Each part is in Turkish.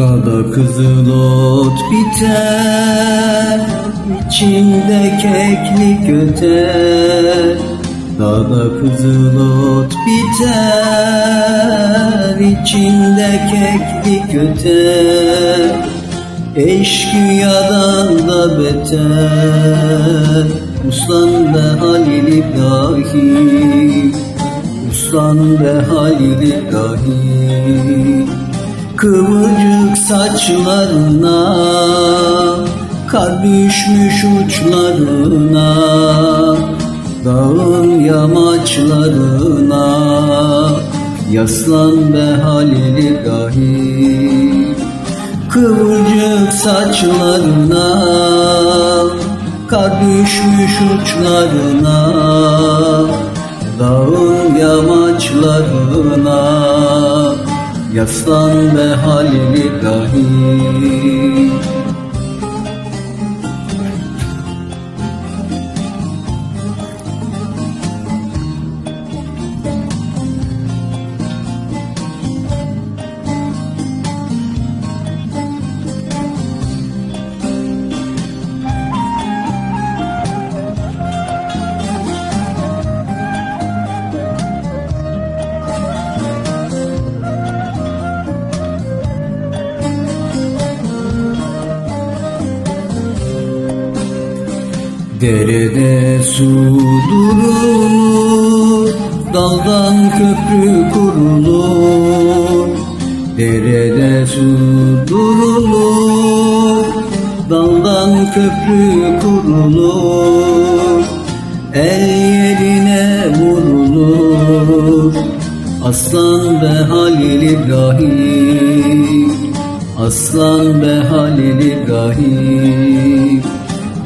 Dağda kızılot biter içinde keklik öter Dağda kızılot biter içinde keklik öter Eşkıyadan da beter Uslan be Halil İbrahim. Uslan be Halil İbrahim Kıvırcık saçlarına Kar düşmüş uçlarına Dağın yamaçlarına. Yaslan be Halil İbrahim. Kıvırcık saçlarına Kar düşmüş uçlarına Dağın yamaçlarına Yaslan Halil İbrahim Derede su durur, daldan köprü kurulur. Derede su durulur, daldan köprü kurulur. El yerine vurulur, aslan be Halil İbrahim. Aslan be Halil İbrahim.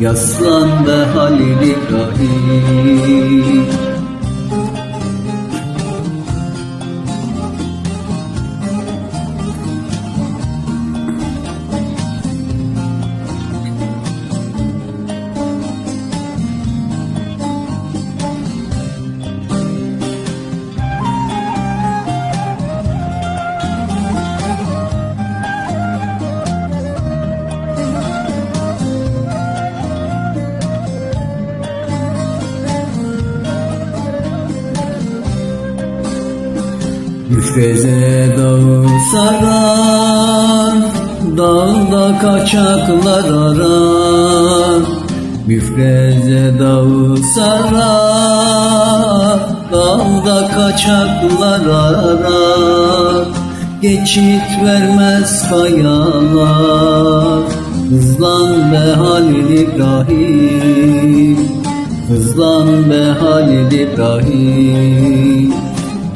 Yaslan be Halil İbrahim Müfreze dağı sarar Dağda kaçaklar arar Müfreze dağı sarar Dağda kaçaklar arar Geçit vermez kayalar Hızlan be Halil İbrahim. Hızlan be Halil İbrahim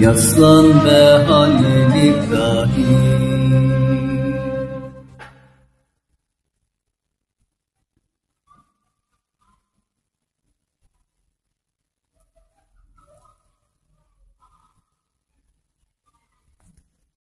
Yaslan ve halini kahin